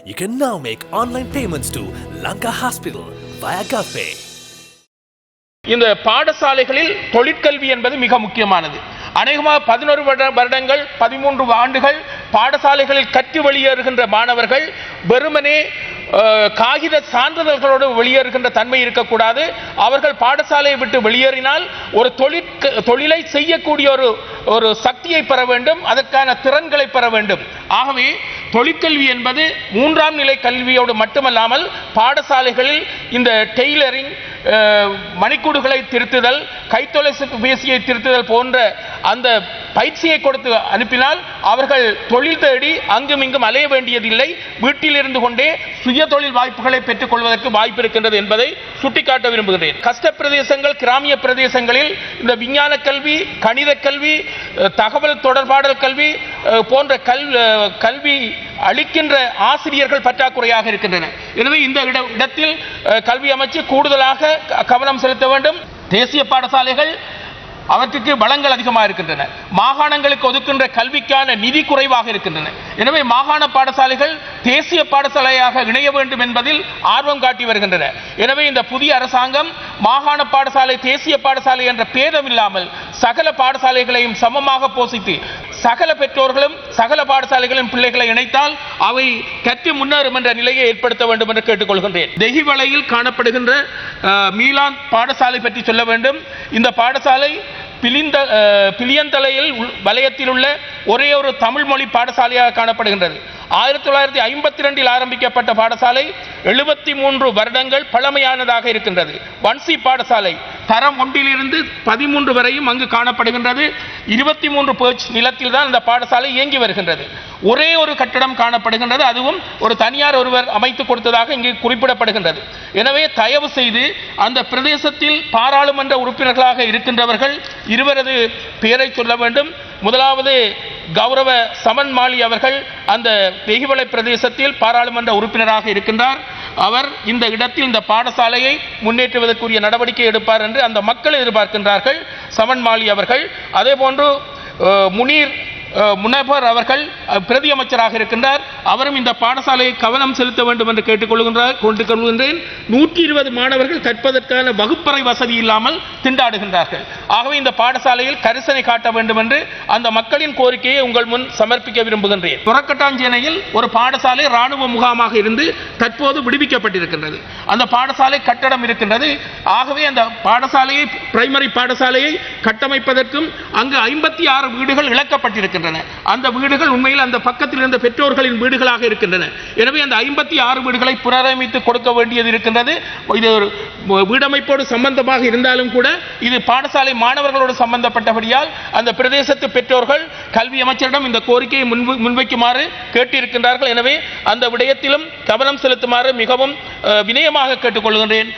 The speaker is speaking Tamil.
You can now make online payments to Lanka Hospital via GovPay. இந்த பாடசாலைகளில் தொழிற்கல்வி என்பது மிக முக்கியமானது. அநேகமாக பதினோரு வருடங்கள் பதிமூன்று ஆண்டுகள் பாடசாலைகளில் கற்று வெளியேறுகின்ற மாணவர்கள் வெறுமனே காகித சான்றிதழ்களோடு வெளியேறுகின்ற தன்மை இருக்கக்கூடாது. அவர்கள் பாடசாலையை விட்டு வெளியேறினால் ஒரு தொழிற்க தொழிலை செய்யக்கூடிய ஒரு ஒரு சக்தியை பெற வேண்டும். அதற்கான திறன்களை பெற வேண்டும். ஆகவே தொழிற்கல்வி என்பது மூன்றாம் நிலை கல்வியோடு மட்டுமல்லாமல் பாடசாலைகளில் இந்த டெய்லரிங் மணிக்கூடுகளை திருத்துதல் கைத்தொலைபேசியை திருத்துதல் போன்ற அந்த பயிற்சியை கொடுத்து அனுப்பினால் அவர்கள் தொழில் தேடி அங்கும் இங்கும் அலைய வேண்டியதில்லை. வீட்டில் இருந்து கொண்டே சுய தொழில் வாய்ப்புகளை பெற்றுக் கொள்வதற்கு வாய்ப்பு இருக்கின்றது என்பதை சுட்டிக்காட்ட விரும்புகிறேன். கஷ்ட பிரதேசங்கள் கிராமிய பிரதேசங்களில் இந்த விஞ்ஞான கல்வி கணித கல்வி தகவல் தொடர்பாடல் கல்வி போன்ற கல் கல்வி அளிக்கின்ற ஆசிரியர்கள் பற்றாக்குறையாக இருக்கின்றன. எனவே இந்த இடத்தில் கல்வி அமைச்சு கூடுதலாக க- கவனம் செலுத்த வேண்டும். தேசிய பாடசாலைகள் அவற்றுக்கு வளங்கள் அதிகமாக இருக்கின்றன. மாகாணங்களுக்கு ஒதுக்கின்ற கல்விக்கான நிதி குறைவாக இருக்கின்றன. எனவே மாகாண பாடசாலைகள் தேசிய பாடசாலையாக இணைய வேண்டும் என்பதில் ஆர்வம் காட்டி வருகின்றன. எனவே இந்த புதிய அரசாங்கம் மாகாண பாடசாலை தேசிய பாடசாலை என்ற பேதம் இல்லாமல் சகல பாடசாலைகளையும் சமமாக போசித்து சகல பெற்றோர்களும் சகல பாடசாலைகளும் பிள்ளைகளை இணைத்தால் அவை கற்று முன்னேறும் என்ற நிலையை ஏற்படுத்த வேண்டும் என்று கேட்டுக்கொள்கின்றேன். தெஹிவலையில் காணப்படுகின்ற மீலான் பாடசாலை பற்றி சொல்ல வேண்டும். இந்த பாடசாலை பிலிந்த பிலியந்தலையில் உள்- வலயத்தில் உள்ள ஒரே ஒரு தமிழ் மொழி பாடசாலையாக காணப்படுகின்றது. ஆயிரத்தி தொள்ளாயிரத்தி ஐம்பத்தி ரெண்டில் ஆரம்பிக்கப்பட்ட பாடசாலை எழுபத்தி மூன்று வருடங்கள் பழமையானதாக இருக்கின்றது. வன்சி பாடசாலை தரம் ஒன்றிலிருந்து பதிமூன்று வரையும் அங்கு காணப்படுகின்றது. இருபத்தி மூன்று பேர்ச் நிலத்தில் தான் இந்த பாடசாலை இயங்கி வருகின்றது. ஒரே ஒரு கட்டடம் காணப்படுகின்றது. அதுவும் ஒரு தனியார் ஒருவர் அமைத்து கொடுத்ததாக இங்கு குறிப்பிடப்படுகின்றது. எனவே தயவு செய்து அந்த பிரதேசத்தில் பாராளுமன்ற உறுப்பினர்களாக இருக்கின்றவர்கள் இருவரது பெயரை சொல்ல வேண்டும். முதலாவது கௌரவ சமன் மாலி அவர்கள் அந்த வெகிவளை பிரதேசத்தில் பாராளுமன்ற உறுப்பினராக இருக்கின்றார். அவர் இந்த இடத்தில் இந்த பாடசாலையை முன்னேற்றுவதற்குரிய நடவடிக்கை எடுப்பார் என்று அந்த மக்கள் எதிர்பார்க்கின்றார்கள். சமன் மாலி அவர்கள். அதே போன்று முனீர் அஹ், அவர்கள் பிரதி அமைச்சராக இருக்கின்றார். அவரும் இந்த பாடசாலையை கவனம் செலுத்த வேண்டும் என்று கேட்டுக்கொள்கின்றார் கொண்டு கொள்கின்றேன் நூற்றி இருபது மாணவர்கள் கற்பதற்கான வகுப்பறை வசதி இல்லாமல் திண்டாடுகின்றார்கள். ஆகவே இந்த பாடசாலையில் கரிசனை காட்ட வேண்டும் என்று அந்த மக்களின் கோரிக்கையை உங்கள் முன் சமர்ப்பிக்க விரும்புகின்றேன். புறக்கட்டாஞ்சேனையில் ஒரு பாடசாலை ராணுவ முகாமாக இருந்து தற்போது விடுவிக்கப்பட்டிருக்கின்றது. அந்த பாடசாலை கட்டடம் இருக்கின்றது. ஆகவே அந்த பாடசாலையை பிரைமரி பாடசாலையை கட்டமைப்பதற்கும் அங்கு ஐம்பத்தி ஆறு வீடுகள் இழக்கப்பட்டிருக்கின்றன. அந்த வீடுகள் உண்மையில் அந்த பக்கத்தில் இருந்த பெற்றோர்களின் வீடுகளாக இருக்கின்றன. எனவே அந்த ஐம்பத்தி ஆறு வீடுகளை புனரமைத்து கொடுக்க வேண்டியது இருக்கின்றது. இது ஒரு வீடமைப்போடு சம்பந்தமாக இருந்தாலும் கூட இது பாடசாலை மாணவர்களோடு சம்பந்தப்பட்டபடியால் அந்த பிரதேசத்து பெற்றோர்கள் கல்வி அமைச்சரிடம் இந்த கோரிக்கையை முன்வை- முன்வைக்குமாறு கேட்டிருக்கின்றார்கள். எனவே அந்த விடயத்திலும் கவனம் செலுத்துமாறு மிகவும் வினயமாக கேட்டுக்கொள்கின்றேன்.